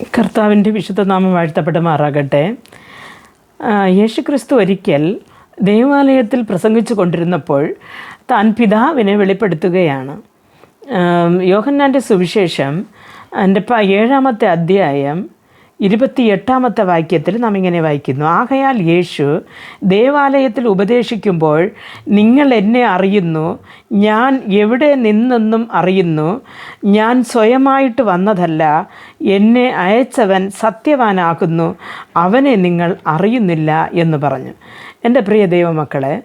കർത്താവിന്റെ വിശുദ്ധ നാമം ആ, യേശുക്രിസ്തു ഒരിക്കൽ ദേവാലയത്തിൽ പ്രസംഗിച്ചു കൊണ്ടിരുന്നപ്പോൾ താൻ പിതാവിനെ വെളിപ്പെടുത്തുകയാണ്. യോഹന്നാന്റെ സുവിശേഷം എന്റെ ഏഴാമത്തെ അധ്യായം ഇരുപത്തിയെട്ടാമത്തെ വാക്യത്തിൽ നാം ഇങ്ങനെ വായിക്കുന്നു. ആകയാൽ യേശു ദേവാലയത്തിൽ ഉപദേശിക്കുമ്പോൾ നിങ്ങൾ എന്നെ അറിയുന്നു. ഞാൻ എവിടെ നിന്നെന്നും അറിയുന്നു. ഞാൻ സ്വയമായിട്ട് വന്നതല്ല. എന്നെ അയച്ചവൻ സത്യവാനാകുന്നു. അവനെ നിങ്ങൾ അറിയുന്നില്ല എന്ന് പറഞ്ഞു. എന്റെ പ്രിയ ദൈവമക്കളെ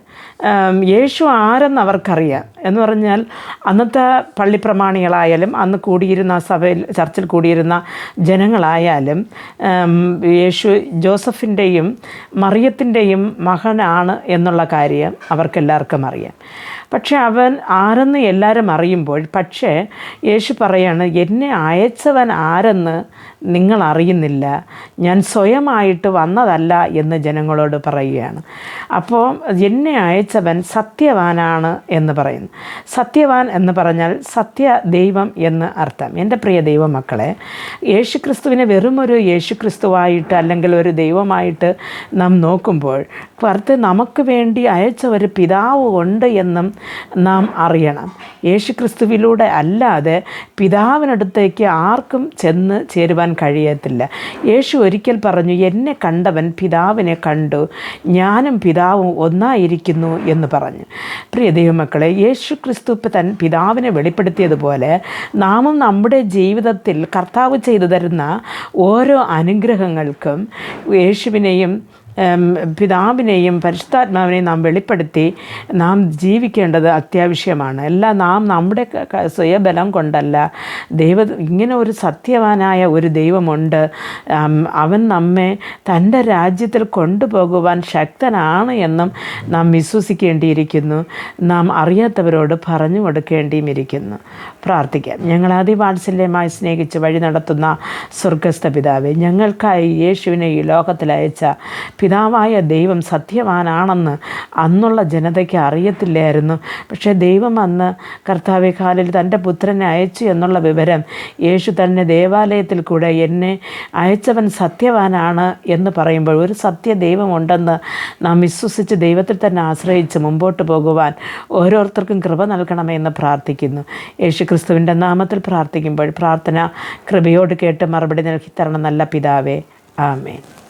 യേശു ആരെന്ന് അവർക്കറിയാം. എന്ന് പറഞ്ഞാൽ അന്നത്തെ പള്ളിപ്രമാണികളായാലും അന്ന് കൂടിയിരുന്ന സഭയിൽ ചർച്ചിൽ കൂടിയിരുന്ന ജനങ്ങളായാലും യേശു ജോസഫിന്റെയും മറിയത്തിന്റെയും മകനാണ് എന്നുള്ള കാര്യം അവർക്കെല്ലാവർക്കും അറിയാം. പക്ഷേ അവൻ ആരെന്ന് എല്ലാവരും അറിയുമ്പോൾ പക്ഷേ യേശു പറയാണ് എന്നെ അയച്ചവൻ ആരെന്ന് നിങ്ങൾ അറിയുന്നില്ല. ഞാൻ സ്വയമായിട്ട് വന്നതല്ല എന്ന് ജനങ്ങളോട് പറയുകയാണ്. അപ്പോൾ എന്നെ അയച്ചവൻ സത്യവാനാണ് എന്ന് പറയുന്നു. സത്യവാൻ എന്ന് പറഞ്ഞാൽ സത്യ ദൈവം എന്ന് അർത്ഥം. എന്റെ പ്രിയ ദൈവമക്കളെ യേശുക്രിസ്തുവിനെ വെറുമൊരു യേശുക്രിസ്തുവായിട്ട് അല്ലെങ്കിൽ ഒരു ദൈവമായിട്ട് നാം നോക്കുമ്പോൾ പുറത്ത് നമുക്ക് വേണ്ടി അയച്ച ഒരു പിതാവ് ഉണ്ട് എന്നും നാം അറിയണം. യേശുക്രിസ്തുവിലൂടെ അല്ലാതെ പിതാവിനടുത്തേക്ക് ആർക്കും ചെന്ന് ചേരുവാൻ കഴിയത്തില്ല. യേശു ഒരിക്കൽ പറഞ്ഞു എന്നെ കണ്ടവൻ പിതാവിനെ കണ്ടു ഞാനും പിതാവും ഒന്നായിരിക്കുന്നു എന്ന് പറഞ്ഞു. പ്രിയ ദൈവമക്കളെ യേശു ക്രിസ്തു തൻ പിതാവിനെ വെളിപ്പെടുത്തിയതുപോലെ നാമും നമ്മുടെ ജീവിതത്തിൽ കർത്താവ് ചെയ്തു തരുന്ന ഓരോ അനുഗ്രഹങ്ങൾക്കും യേശുവിനെയും പിതാവിനെയും പരിശുദ്ധാത്മാവിനെയും നാം വെളിപ്പെടുത്തി നാം ജീവിക്കേണ്ടത് അത്യാവശ്യമാണ്. അല്ല നാം നമ്മുടെ സ്വയബലം കൊണ്ടല്ല. ദൈവ ഇങ്ങനെ ഒരു സത്യവാനായ ഒരു ദൈവമുണ്ട്. അവൻ നമ്മെ തന്റെ രാജ്യത്തിൽ കൊണ്ടുപോകുവാൻ ശക്തനാണ് എന്നും നാം വിശ്വസിക്കേണ്ടിയിരിക്കുന്നു. നാം അറിയാത്തവരോട് പറഞ്ഞു കൊടുക്കേണ്ടിയും ഇരിക്കുന്നു. പ്രാർത്ഥിക്കാം. ഞങ്ങൾ അതിവാത്സല്യമായി സ്നേഹിച്ച് വഴി നടത്തുന്ന സ്വർഗസ്ഥ പിതാവെ ഞങ്ങൾക്കായി യേശുവിനെ ഈ ലോകത്തിലയച്ച പിതാവായ ദൈവം സത്യവാനാണെന്ന് അന്നുള്ള ജനതയ്ക്ക് അറിയത്തില്ലായിരുന്നു. പക്ഷേ ദൈവം അന്ന് കർത്താവെ കാലിൽ തന്റെ പുത്രനെ അയച്ചു എന്നുള്ള വിവരം യേശു തന്നെ ദേവാലയത്തിൽ കൂടെ എന്നെ അയച്ചവൻ സത്യവാനാണ് എന്ന് പറയുമ്പോൾ ഒരു സത്യ ദൈവമുണ്ടെന്ന് നാം വിശ്വസിച്ച് ദൈവത്തിൽ തന്നെ ആശ്രയിച്ച് മുമ്പോട്ട് പോകുവാൻ ഓരോരുത്തർക്കും കൃപ നൽകണമെന്ന് പ്രാർത്ഥിക്കുന്നു. യേശു ക്രിസ്തുവിന്റെ നാമത്തിൽ പ്രാർത്ഥിക്കുമ്പോൾ പ്രാർത്ഥന കൃപയോട് കേട്ട് മറുപടി നൽകി തരണം നല്ല പിതാവേ. ആമേൻ.